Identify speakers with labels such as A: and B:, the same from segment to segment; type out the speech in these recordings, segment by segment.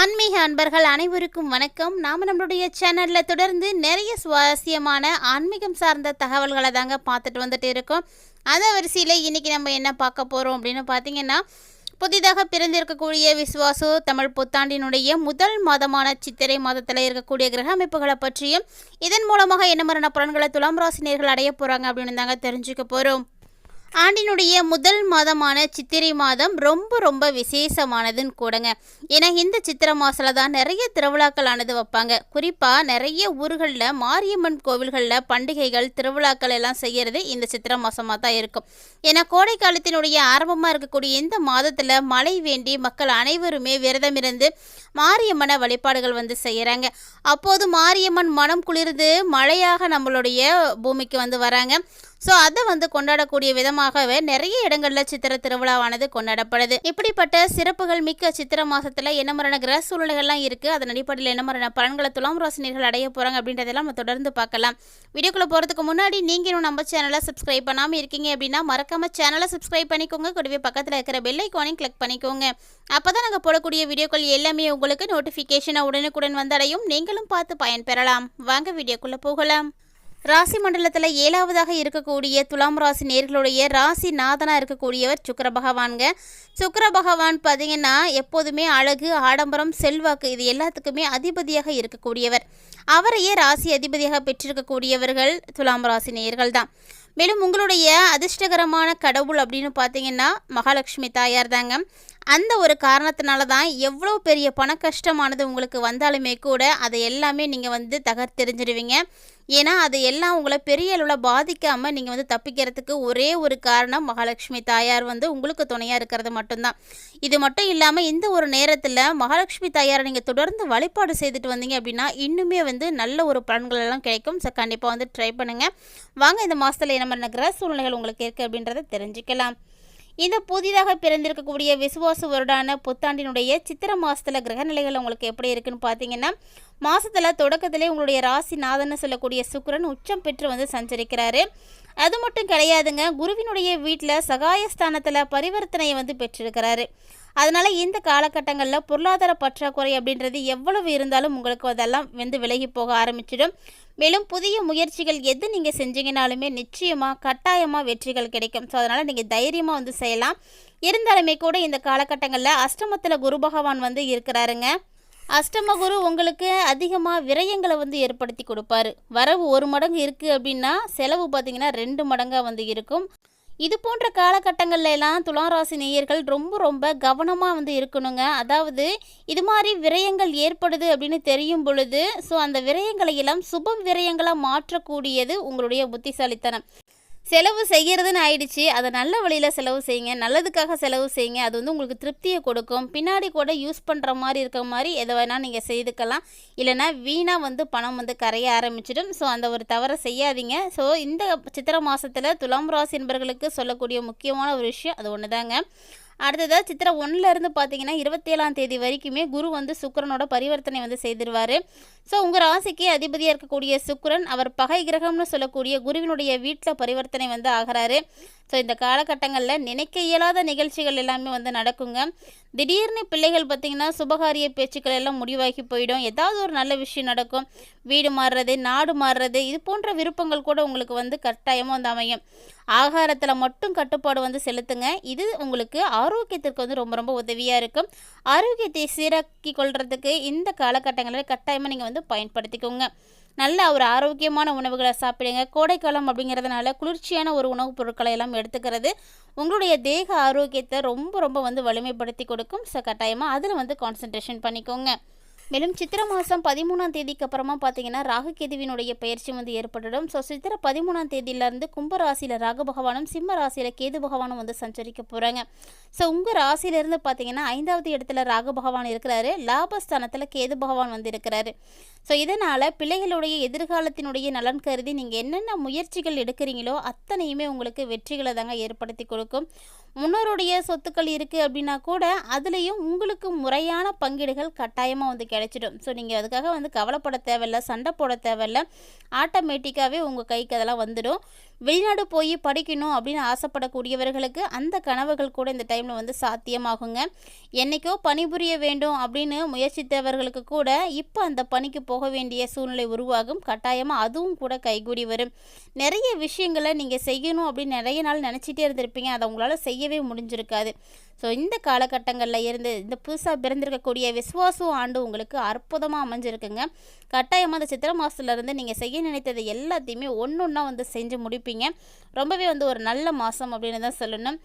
A: ஆன்மீக அன்பர்கள் அனைவருக்கும் வணக்கம். நாம் நம்மளுடைய சேனலில் தொடர்ந்து நிறைய சுவாரஸ்யமான ஆன்மீகம் சார்ந்த தகவல்களை தாங்க பார்த்துட்டு வந்துட்டு இருக்கோம். அந்த வரிசையில் இன்றைக்கி நம்ம என்ன பார்க்க போகிறோம் அப்படின்னு பார்த்தீங்கன்னா புதிதாக பிறந்திருக்கக்கூடிய விஸ்வாசு தமிழ் புத்தாண்டினுடைய முதல் மாதமான சித்திரை மாதத்தில் இருக்கக்கூடிய கிரக அமைப்புகளை பற்றியும் இதன் மூலமாக என்ன மரண புலன்களை துலாம் ராசினியர்கள் அடைய போகிறாங்க அப்படின்னு தாங்க தெரிஞ்சுக்க போகிறோம் ஆண்டினுடைய முதல் மாதமான சித்திரை மாதம் ரொம்ப ரொம்ப விசேஷமானதுன்னு கூடங்க. ஏன்னா இந்த சித்திரை மாதத்தில் தான் நிறைய திருவிழாக்கள் ஆனது வைப்பாங்க. குறிப்பாக நிறைய ஊர்களில் மாரியம்மன் கோவில்களில் பண்டிகைகள் திருவிழாக்கள் எல்லாம் செய்கிறது இந்த சித்திரை மாதமாக தான் இருக்கும். ஏன்னா கோடை காலத்தினுடைய ஆரம்பமாக இருக்கக்கூடிய இந்த மாதத்தில் மழை வேண்டி மக்கள் அனைவருமே விரதம் இருந்து மாரியம்மனை வழிபாடுகள் வந்து செய்கிறாங்க அப்போது மாரியம்மன் மனம் குளிர்ந்து மழையாக நம்மளுடைய பூமிக்கு வந்து வராங்க. ஸோ அதை வந்து கொண்டாடக்கூடிய விதமாகவே நிறைய இடங்களில் சித்திர திருவிழாவானது கொண்டாடப்படுது. இப்படிப்பட்ட சிறப்புகள் மிக்க சித்திர மாசத்துல என்ன மாதிரியான கிரக சூழ்நிலைகள்லாம் இருக்கு? அதன் அடிப்படையில் என்ன மாதிரியான பலன்களை துலாம் ராசினியர்கள் அடைய போறாங்க அப்படின்றதெல்லாம் நம்ம தொடர்ந்து பார்க்கலாம். வீடியோக்குள்ள போறதுக்கு முன்னாடி நீங்க இன்னும் நம்ம சேனலை சப்ஸ்கிரைப் பண்ணாமல் இருக்கீங்க அப்படின்னா மறக்காம சேனலை சப்ஸ்கிரைப் பண்ணிக்கோங்க. கூடவே பக்கத்தில் இருக்கிற பெல் ஐக்கானையும் கிளிக் பண்ணிக்கோங்க. அப்போ தான் நாங்கள் போடக்கூடிய வீடியோக்கள் எல்லாமே உங்களுக்கு நோட்டிஃபிகேஷனை உடனுக்குடன் வந்தடையும். நீங்களும் பார்த்து பயன்பெறலாம். வாங்க வீடியோக்குள்ளே போகலாம். ராசி மண்டலத்தில் ஏழாவதாக இருக்கக்கூடிய துலாம் ராசி நேர்களுடைய ராசி நாதனாக இருக்கக்கூடியவர் சுக்கர பகவான்ங்க. சுக்கர பகவான் பார்த்தீங்கன்னா எப்போதுமே அழகு ஆடம்பரம் செல்வாக்கு இது எல்லாத்துக்குமே அதிபதியாக இருக்கக்கூடியவர். அவரையே ராசி அதிபதியாக பெற்றிருக்கக்கூடியவர்கள் துலாம் ராசி நேர்கள் தான் மேலும் உங்களுடைய அதிர்ஷ்டகரமான கடவுள் அப்படின்னு பார்த்தீங்கன்னா மகாலட்சுமி தாயார் தாங்க அந்த ஒரு காரணத்தினால தான் எவ்வளோ பெரிய பண கஷ்டமானது உங்களுக்கு வந்தாலுமே கூட அதை எல்லாமே நீங்கள் வந்து தகர்த்தெறிஞ்சிடுவீங்க ஏன்னா அது எல்லாம் உங்களை பெரிய அளவில் பாதிக்காமல் நீங்கள் வந்து தப்பிக்கிறதுக்கு ஒரே ஒரு காரணம் மகாலட்சுமி தாயார் வந்து உங்களுக்கு துணையாக இருக்கிறது மட்டும்தான். இது மட்டும் இல்லாமல் இந்த ஒரு நேரத்தில் மகாலட்சுமி தாயாரை நீங்கள் தொடர்ந்து வழிபாடு செய்துட்டு வந்தீங்க அப்படின்னா இன்னுமே வந்து நல்ல ஒரு பலன்கள் எல்லாம் கிடைக்கும். ஸோ கண்டிப்பாக வந்து ட்ரை பண்ணுங்கள் வாங்க இந்த மாதத்தில் என்ன மாதிரி கிரக சூழ்நிலைகள் உங்களுக்கு இருக்குது அப்படின்றத தெரிஞ்சுக்கலாம். இந்த புதிதாக பிறந்திருக்கக்கூடிய விசுவாச வருடான புத்தாண்டினுடைய சித்திர மாதத்தில் கிரகநிலைகள் உங்களுக்கு எப்படி இருக்குன்னு பார்த்தீங்கன்னா மாதத்தில் தொடக்கத்திலே உங்களுடைய ராசி நாதன்னு சொல்லக்கூடிய சுக்கிரன் உச்சம் பெற்று வந்து சஞ்சரிக்கிறாரு. அது மட்டும் கிடையாதுங்க குருவினுடைய வீட்டில் சகாயஸ்தானத்தில் பரிவர்த்தனையை வந்து பெற்றிருக்கிறாரு. அதனால் இந்த காலகட்டங்களில் பொருளாதார பற்றாக்குறை அப்படின்றது எவ்வளவு இருந்தாலும் உங்களுக்கு அதெல்லாம் வந்து விலகி போக ஆரம்பிச்சிடும். மேலும் புதிய முயற்சிகள் எது நீங்கள் செஞ்சீங்கனாலுமே நிச்சயமாக கட்டாயமாக வெற்றிகள் கிடைக்கும். ஸோ அதனால் நீங்கள் தைரியமாக வந்து செய்யலாம். இருந்தாலுமே கூட இந்த காலகட்டங்களில் அஷ்டமத்தில் குரு பகவான் வந்து இருக்கிறாருங்க. அஷ்டம குரு உங்களுக்கு அதிகமாக விரயங்களை வந்து ஏற்படுத்தி கொடுப்பாரு. வரவு ஒரு மடங்கு இருக்குது அப்படின்னா செலவு பார்த்தீங்கன்னா ரெண்டு மடங்காக வந்து இருக்கும். இது போன்ற காலகட்டங்கள்ல எல்லாம் துளாராசி நேயர்கள் ரொம்ப ரொம்ப கவனமாக வந்து இருக்கணுங்க. அதாவது இது மாதிரி விரயங்கள் ஏற்படுது அப்படின்னு தெரியும் பொழுது ஸோ அந்த விரயங்களை எல்லாம் சுப விரயங்களாக மாற்றக்கூடியது உங்களுடைய புத்திசாலித்தனம். செலவு செய்கிறதுன்னு ஆயிடுச்சு. அதை நல்ல வழியில் செலவு செய்யுங்க. நல்லதுக்காக செலவு செய்யுங்க. அது வந்து உங்களுக்கு திருப்தியை கொடுக்கும். பின்னாடி கூட யூஸ் பண்ணுற மாதிரி இருக்க மாதிரி எதை வேணால் நீங்கள் செய்துக்கலாம். இல்லைனா வீணாக வந்து பணம் வந்து கரைய ஆரம்பிச்சிடும். ஸோ அந்த ஒரு தவறை செய்யாதீங்க. ஸோ இந்த சித்திரை மாதத்தில் துலாம் ராசி என்பர்களுக்கு சொல்லக்கூடிய முக்கியமான ஒரு விஷயம் அது ஒன்று தாங்க அடுத்ததாக சித்திரை ஒன்றுலேருந்து பார்த்தீங்கன்னா இருபத்தேழாம் தேதி வரைக்குமே குரு வந்து சுக்கரனோட பரிவர்த்தனை வந்து செய்திருவார். ஸோ உங்கள் ராசிக்கு அதிபதியாக இருக்கக்கூடிய சுக்கரன் அவர் பகை கிரகம்னு சொல்லக்கூடிய குருவினுடைய வீட்டில் பரிவர்த்தனை வந்து ஆகிறாரு. ஸோ இந்த காலகட்டங்களில் நினைக்க இயலாத நிகழ்ச்சிகள் எல்லாமே வந்து நடக்குங்க. திடீர்னு பிள்ளைகள் பார்த்திங்கன்னா சுபகாரிய பேச்சுக்கள் எல்லாம் முடிவாகி போயிடும். ஏதாவது ஒரு நல்ல விஷயம் நடக்கும். வீடு மாறுறது நாடு மாறுறது இது போன்ற விருப்பங்கள் கூட உங்களுக்கு வந்து கட்டாயமாக வந்து அமையும். ஆகாரத்தில் மட்டும் கட்டுப்பாடு வந்து செலுத்துங்க. இது உங்களுக்கு ஆரோக்கியத்திற்கு வந்து ரொம்ப ரொம்ப உதவியாக இருக்கும். ஆரோக்கியத்தை சீராக்கி கொள்கிறதுக்கு இந்த காலகட்டங்களில் கட்டாயமாக நீங்கள் வந்து பயன்படுத்திக்கோங்க. நல்ல ஒரு ஆரோக்கியமான உணவுகளை சாப்பிடுங்க. கோடைக்காலம் அப்படிங்கிறதுனால குளிர்ச்சியான ஒரு உணவுப் பொருட்களை எல்லாம் எடுத்துக்கிறது உங்களுடைய தேக ஆரோக்கியத்தை ரொம்ப ரொம்ப வந்து வலிமைப்படுத்தி கொடுக்கும். ஸோ கட்டாயமாக அதில் வந்து கான்சன்ட்ரேஷன் பண்ணிக்கோங்க. மேலும் சித்திரை மாதம் பதிமூணாம் தேதிக்கு அப்புறமா பார்த்தீங்கன்னா ராகு கேதுவினுடைய பயிற்சி வந்து ஏற்பட்டுடும் ஸோ சித்திரை பதிமூணாம் தேதியிலேருந்து கும்ப ராசியில் ராகு பகவானும் சிம்ம ராசியில் கேது பகவானும் வந்து சஞ்சரிக்க போகிறாங்க ஸோ உங்கள் ராசியிலேருந்து பார்த்தீங்கன்னா ஐந்தாவது இடத்துல ராகு பகவான் இருக்கிறாரு. லாபஸ்தானத்தில் கேது பகவான் வந்து இருக்கிறாரு. ஸோ இதனால் பிள்ளைகளுடைய எதிர்காலத்தினுடைய நலன் கருதி நீங்கள் என்னென்ன முயற்சிகள் எடுக்கிறீங்களோ அத்தனையுமே உங்களுக்கு வெற்றிகளை தாங்க ஏற்படுத்தி கொடுக்கும். முன்னோருடைய சொத்துக்கள் இருக்குது அப்படின்னா கூட அதுலேயும் உங்களுக்கு முறையான பங்கீடுகள் கட்டாயமாக வந்து கிடைச்சிடும். ஸோ நீங்கள் அதுக்காக வந்து கவலைப்பட தேவையில்ல சண்டை போட தேவையில்ல. ஆட்டோமேட்டிக்காகவே உங்கள் கைக்கு அதெல்லாம் வந்துடும். வெளிநாடு போய் படிக்கணும் அப்படின்னு ஆசைப்படக்கூடியவர்களுக்கு அந்த கனவுகள் கூட இந்த டைமில் வந்து சாத்தியமாகுங்க. என்றைக்கோ பணிபுரிய வேண்டும் அப்படின்னு முயற்சித்தவர்களுக்கு கூட இப்போ அந்த பணிக்கு போக வேண்டிய சூழ்நிலை உருவாகும். கட்டாயமாக அதுவும் கூட கைகூடி வரும். நிறைய விஷயங்களை நீங்கள் செய்யணும் அப்படின்னு நிறைய நாள் நினச்சிட்டே இருந்திருப்பீங்க. அதை உங்களால் செய்யவே முடிஞ்சிருக்காது. ஸோ இந்த காலகட்டங்களில் இருந்து இந்த புதுசாக பிறந்திருக்கக்கூடிய விஸ்வாசு ஆண்டு உங்களுக்கு அற்புதமாக அமைஞ்சிருக்குங்க. கட்டாயமாக அந்த சித்திரை மாதத்துலேருந்து நீங்கள் செய்ய நினைத்தது எல்லாத்தையுமே ஒன்று ஒன்றா வந்து செஞ்சு முடிப்பீங்க. ரொம்பவே வந்து ஒரு நல்ல மாதம் அப்படின்னு தான் சொல்லணும்.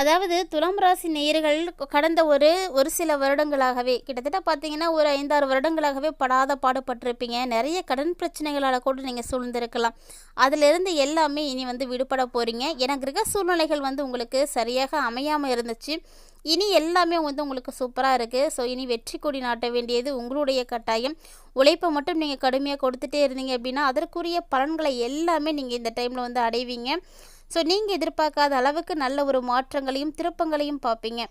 A: அதாவது துலாம் ராசி நேயர்கள் கடந்த ஒரு ஒரு சில வருடங்களாகவே கிட்டத்தட்ட பார்த்தீங்கன்னா ஒரு ஐந்தாறு வருடங்களாகவே படாத பாடுபட்டிருப்பீங்க. நிறைய கடன் பிரச்சனைகளால் கூட நீங்கள் சூழ்ந்திருக்கலாம். அதிலிருந்து எல்லாமே இனி வந்து விடுபட போகிறீங்க ஏன்னா கிரக சூழ்நிலைகள் வந்து உங்களுக்கு சரியாக அமையாமல் இருந்துச்சு. இனி எல்லாமே வந்து உங்களுக்கு சூப்பராக இருக்குது ஸோ இனி வெற்றி கொடி நாட்ட வேண்டியது உங்களுடைய கட்டாயம். உழைப்பை மட்டும் நீங்கள் கடுமையாக கொடுத்துட்டே இருந்தீங்க அப்படின்னா அதற்குரிய பலன்களை எல்லாமே நீங்கள் இந்த டைமில் வந்து அடைவீங்க. ஸோ நீங்கள் எதிர்பார்க்காத அளவுக்கு நல்ல ஒரு மாற்றங்களையும் திருப்பங்களையும் பார்ப்பீங்க.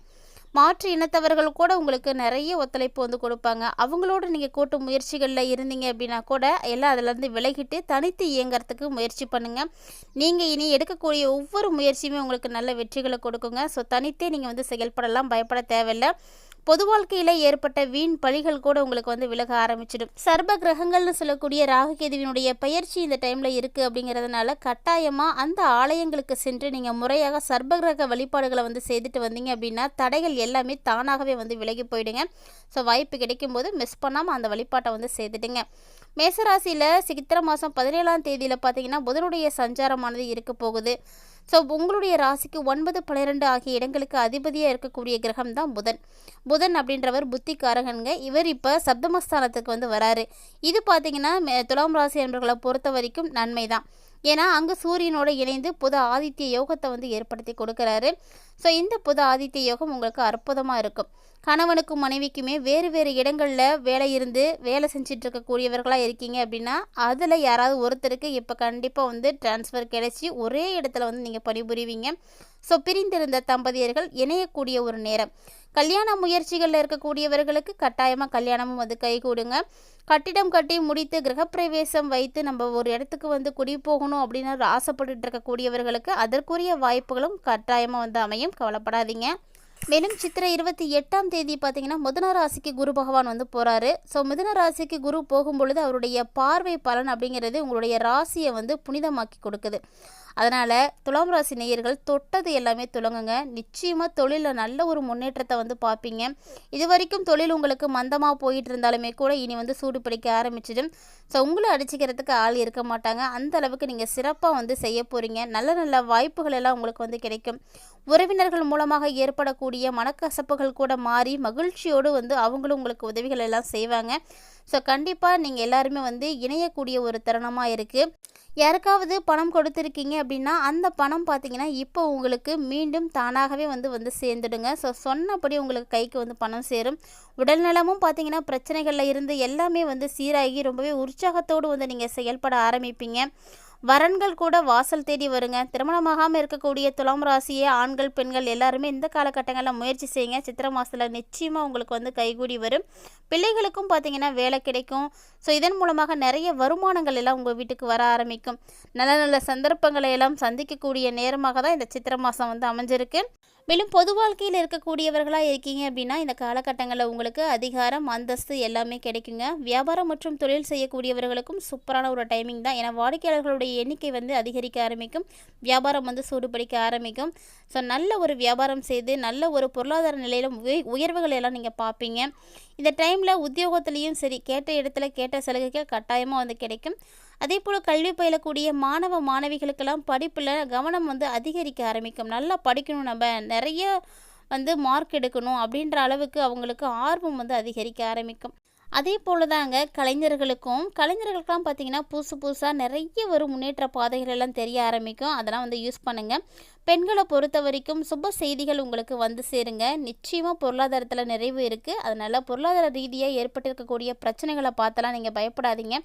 A: மாற்று இனத்தவர்கள் கூட உங்களுக்கு நிறைய ஒத்துழைப்பு வந்து கொடுப்பாங்க. அவங்களோட நீங்கள் கூட்டு முயற்சிகளில் இருந்தீங்க அப்படின்னா கூட எல்லாம் அதிலேருந்து விலகிட்டு தனித்து இயங்கிறதுக்கு முயற்சி பண்ணுங்கள் நீங்கள் இனி எடுக்கக்கூடிய ஒவ்வொரு முயற்சியுமே உங்களுக்கு நல்ல வெற்றிகளை கொடுக்குங்க. ஸோ தனித்தே நீங்கள் வந்து செயல்படலாம் பயப்பட தேவையில்லை. பொது வாழ்க்கையில் ஏற்பட்ட வீண் பழிகள் கூட உங்களுக்கு வந்து விலக ஆரம்பிச்சிடும். சர்ப கிரகங்கள்னு சொல்லக்கூடிய ராகுகேதுவினுடைய பயிற்சி இந்த டைமில் இருக்குது அப்படிங்கிறதுனால கட்டாயமாக அந்த ஆலயங்களுக்கு சென்று நீங்கள் முறையாக சர்ப கிரக வழிபாடுகளை வந்து செய்துட்டு வந்தீங்க அப்படின்னா தடைகள் எல்லாமே தானாகவே வந்து விலகி போயிடுங்க. ஸோ வாய்ப்பு கிடைக்கும் போது மிஸ் பண்ணாமல் அந்த வழிபாட்டை வந்து செய்துட்டுங்க மேசராசியில் சித்திரை மாதம் பதினேழாம் தேதியில் பார்த்தீங்கன்னா புதனுடைய சஞ்சாரமானது இருக்க போகுது. ஸோ உங்களுடைய ராசிக்கு ஒன்பது பன்னிரெண்டு ஆகிய இடங்களுக்கு அதிபதியாக இருக்கக்கூடிய கிரகம் தான் புதன். புதன் அப்படின்றவர் புத்திக்காரகனுங்க. இவர் இப்போ சப்தமஸ்தானத்துக்கு வந்து வராரு. இது பார்த்தீங்கன்னா துலாம் ராசி என்பர்களை பொறுத்த வரைக்கும் நன்மை தான் ஏன்னா அங்கே சூரியனோட இணைந்து புத ஆதித்ய யோகத்தை வந்து ஏற்படுத்தி கொடுக்குறாரு. ஸோ இந்த புத ஆதித்ய யோகம் உங்களுக்கு அற்புதமாக இருக்கும். கணவனுக்கும் மனைவிக்குமே வேறு வேறு இடங்களில் வேலை இருந்து வேலை செஞ்சுட்டு இருக்கக்கூடியவர்களாக இருக்கீங்க அப்படின்னா அதில் யாராவது ஒருத்தருக்கு இப்போ கண்டிப்பாக வந்து டிரான்ஸ்ஃபர் கிடைச்சி ஒரே இடத்துல வந்து நீங்கள் பணிபுரிவீங்க. ஸோ பிரிந்திருந்த தம்பதியர்கள் இணையக்கூடிய ஒரு நேரம். கல்யாண முயற்சிகளில் இருக்கக்கூடியவர்களுக்கு கட்டாயமாக கல்யாணமும் வந்து கைகூடுங்க கட்டிடம் கட்டி முடித்து கிரகப்பிரவேசம் வைத்து நம்ம ஒரு இடத்துக்கு வந்து குடி போகணும் அப்படின்னு ஆசைப்பட்டு இருக்கக்கூடியவர்களுக்கு அதற்குரிய வாய்ப்புகளும் கட்டாயமாக வந்து அமையும். கவலைப்படாதீங்க. மேலும் சித்திரை இருபத்தி எட்டாம் தேதி பார்த்தீங்கன்னா மிதுன ராசிக்கு குரு பகவான் வந்து போகிறாரு ஸோ மிதுன ராசிக்கு குரு போகும்பொழுது அவருடைய பார்வை பலன் அப்படிங்கிறது உங்களுடைய ராசியை வந்து புனிதமாக்கி கொடுக்குது. அதனால் துலாம் ராசி நேயர்கள் தொட்டது எல்லாமே துலங்குங்க. நிச்சயமாக தொழிலில் நல்ல ஒரு முன்னேற்றத்தை வந்து பார்ப்பீங்க இது வரைக்கும் தொழில் உங்களுக்கு மந்தமாக போயிட்டு இருந்தாலுமே கூட இனி வந்து சூடு பிடிக்க ஆரம்பிச்சிடும். ஸோ உங்களை அடிச்சுக்கிறதுக்கு ஆள் இருக்க மாட்டாங்க. அந்த அளவுக்கு நீங்கள் சிறப்பாக வந்து செய்ய போகிறீங்க நல்ல நல்ல வாய்ப்புகள் எல்லாம் உங்களுக்கு வந்து கிடைக்கும். உறவினர்கள் மூலமாக ஏற்படக்கூடிய மனக்கசப்புகள் கூட மாறி மகிழ்ச்சியோடு வந்து அவங்களும் உங்களுக்கு உதவிகள் எல்லாம் செய்வாங்க. ஸோ கண்டிப்பாக நீங்கள் எல்லாருமே வந்து இணையக்கூடிய ஒரு தருணமாக இருக்குது யாருக்காவது பணம் கொடுத்துருக்கீங்க அப்படின்னா அந்த பணம் பார்த்தீங்கன்னா இப்போ உங்களுக்கு மீண்டும் தானாகவே வந்து வந்து சேர்ந்துடுங்க. ஸோ சொன்னபடி உங்களுக்கு கைக்கு வந்து பணம் சேரும். உடல்நலமும் பார்த்தீங்கன்னா பிரச்சனைகளில் இருந்து எல்லாமே வந்து சீராகி ரொம்பவே உற்சாகத்தோடு வந்து நீங்கள் செயல்பட ஆரம்பிப்பீங்க. வரன்கள் கூட வாசல் தேடி வருங்க. திருமணமாகாமல் இருக்கக்கூடிய துலாம் ராசியே ஆண்கள் பெண்கள் எல்லாருமே இந்த காலகட்டங்களில் முயற்சி செய்யுங்க. சித்திரை மாதத்தில் நிச்சயமாக உங்களுக்கு வந்து கைகூடி வரும். பிள்ளைகளுக்கும் பார்த்தீங்கன்னா வேலை கிடைக்கும். ஸோ இதன் மூலமாக நிறைய வருமானங்கள் எல்லாம் உங்கள் வீட்டுக்கு வர ஆரம்பிக்கும். நல்ல நல்ல சந்தர்ப்பங்களை எல்லாம் சந்திக்கக்கூடிய நேரமாக தான் இந்த சித்திரை மாதம் வந்து அமைஞ்சிருக்கு. மேலும் பொது வாழ்க்கையில் இருக்கக்கூடியவர்களாக இருக்கீங்க அப்படின்னா இந்த காலகட்டங்களில் உங்களுக்கு அதிகாரம் அந்தஸ்து எல்லாமே கிடைக்குங்க. வியாபாரம் மற்றும் தொழில் செய்யக்கூடியவர்களுக்கும் சூப்பரான ஒரு டைமிங் தான். ஏன்னா வாடிக்கையாளர்களுடைய எண்ணிக்கை வந்து அதிகரிக்க ஆரம்பிக்கும். வியாபாரம் வந்து சூடுபடிக்க ஆரம்பிக்கும். ஸோ நல்ல ஒரு வியாபாரம் செய்து நல்ல ஒரு பொருளாதார நிலையிலும் உயர்வுகள் எல்லாம் நீங்கள் பார்ப்பீங்க இந்த டைமில் உத்தியோகத்துலேயும் சரி கேட்ட இடத்துல கேட்ட சலுகைகள் கட்டாயமாக வந்து கிடைக்கும். அதே போல் கல்வி பயிலக்கூடிய மாணவ மாணவிகளுக்கெல்லாம் படிப்பில் கவனம் வந்து அதிகரிக்க ஆரம்பிக்கும். நல்லா படிக்கணும் நம்ம. நிறைய வந்து மார்க் எடுக்கணும் அப்படின்ற அளவுக்கு அவங்களுக்கு ஆர்வம் வந்து அதிகரிக்க ஆரம்பிக்கும். அதே போல் தாங்க கலைஞர்களுக்கும் கலைஞர்களுக்கெல்லாம் பார்த்தீங்கன்னா புதுசு புதுசாக நிறைய ஒரு முன்னேற்ற பாதைகள் எல்லாம் தெரிய ஆரம்பிக்கும். அதெல்லாம் வந்து யூஸ் பண்ணுங்கள் பெண்களை பொறுத்த வரைக்கும் சுப செய்திகள் உங்களுக்கு வந்து சேருங்க. நிச்சயமாக பொருளாதாரத்தில் நிறைவு இருக்குது அதனால் பொருளாதார ரீதியாக ஏற்பட்டிருக்கக்கூடிய பிரச்சனைகளை பார்த்தலாம் நீங்கள் பயப்படாதீங்க.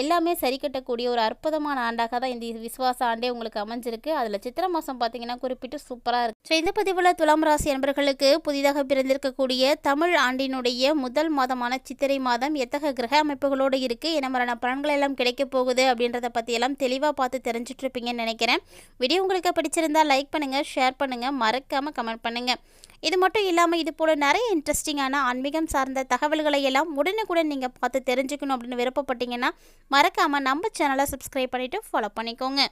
A: எல்லாமே சரி கட்டக்கூடிய ஒரு அற்புதமான ஆண்டாக தான் இந்த விசுவாச ஆண்டே உங்களுக்கு அமைஞ்சிருக்கு. அதில் சித்திரை மாதம் பார்த்தீங்கன்னா குறிப்பிட்டு சூப்பராக இருக்குது ஸோ இந்த பதிவில் துலாம் ராசி நண்பர்களுக்கு புதிதாக பிறந்திருக்கக்கூடிய தமிழ் ஆண்டினுடைய முதல் மாதமான சித்திரை மாதம் எத்தகைய கிரக அமைப்புகளோடு இருக்குது என்ன மாதிரியான பலன்கள் எல்லாம் கிடைக்க போகுது அப்படின்றத பற்றியெல்லாம் தெளிவாக பார்த்து தெரிஞ்சிட்ருப்பீங்கன்னு நினைக்கிறேன். வீடியோ உங்களுக்கு பிடிச்சிருந்தா லைக் பண்ணுங்கள் ஷேர் பண்ணுங்கள் மறக்காமல் கமெண்ட் பண்ணுங்கள் இது மட்டும் இல்லாமல் இது போல் நிறைய இன்ட்ரெஸ்டிங்கான ஆன்மீகம் சார்ந்த தகவல்களை எல்லாம் உடனுக்குடன் நீங்கள் பார்த்து தெரிஞ்சுக்கணும் அப்படின்னு விருப்பப்பட்டீங்கன்னா மறக்காமல் நம்ம சேனலை சப்ஸ்கிரைப் பண்ணிவிட்டு ஃபாலோ பண்ணிக்கோங்க.